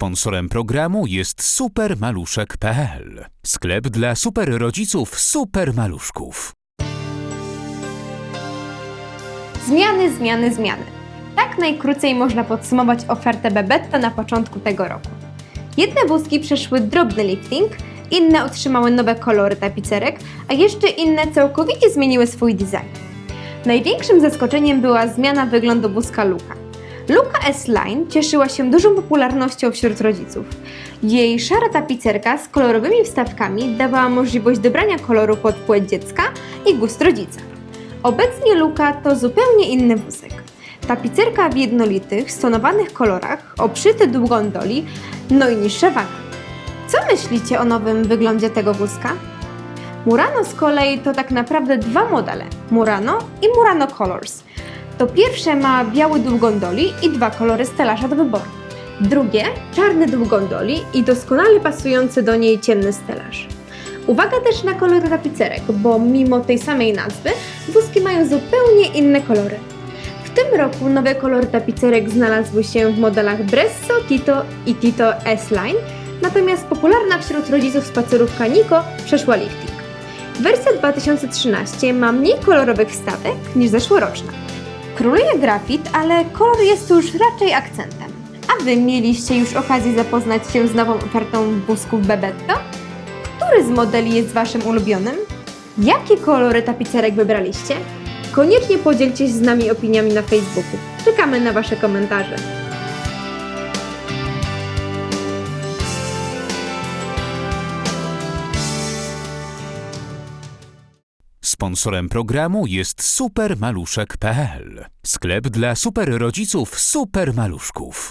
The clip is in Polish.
Sponsorem programu jest supermaluszek.pl. Sklep dla superrodziców supermaluszków. Zmiany, zmiany, zmiany. Tak najkrócej można podsumować ofertę Bebetta na początku tego roku. Jedne wózki przeszły drobny lifting, inne otrzymały nowe kolory tapicerek, a jeszcze inne całkowicie zmieniły swój design. Największym zaskoczeniem była zmiana wyglądu wózka Luka. Luka S-Line cieszyła się dużą popularnością wśród rodziców. Jej szara tapicerka z kolorowymi wstawkami dawała możliwość dobrania koloru pod płeć dziecka i gust rodzica. Obecnie Luka to zupełnie inny wózek. Tapicerka w jednolitych, stonowanych kolorach, obszyty dół gondoli, no i niższa waga. Co myślicie o nowym wyglądzie tego wózka? Murano z kolei to tak naprawdę dwa modele: Murano i Murano Colors. To pierwsze ma biały dół gondoli i dwa kolory stelaża do wyboru. Drugie czarny dół gondoli i doskonale pasujący do niej ciemny stelaż. Uwaga też na kolory tapicerek, bo mimo tej samej nazwy wózki mają zupełnie inne kolory. W tym roku nowe kolory tapicerek znalazły się w modelach Bresso, Tito i Tito S-Line, natomiast popularna wśród rodziców spacerówka Nico przeszła lifting. Wersja 2013 ma mniej kolorowych stawek niż zeszłoroczna. Króluje grafit, ale kolor jest już raczej akcentem. A Wy mieliście już okazję zapoznać się z nową ofertą wózków Bebetto? Który z modeli jest Waszym ulubionym? Jakie kolory tapicerek wybraliście? Koniecznie podzielcie się z nami opiniami na Facebooku. Czekamy na Wasze komentarze. Sponsorem programu jest supermaluszek.pl. Sklep dla superrodziców supermaluszków.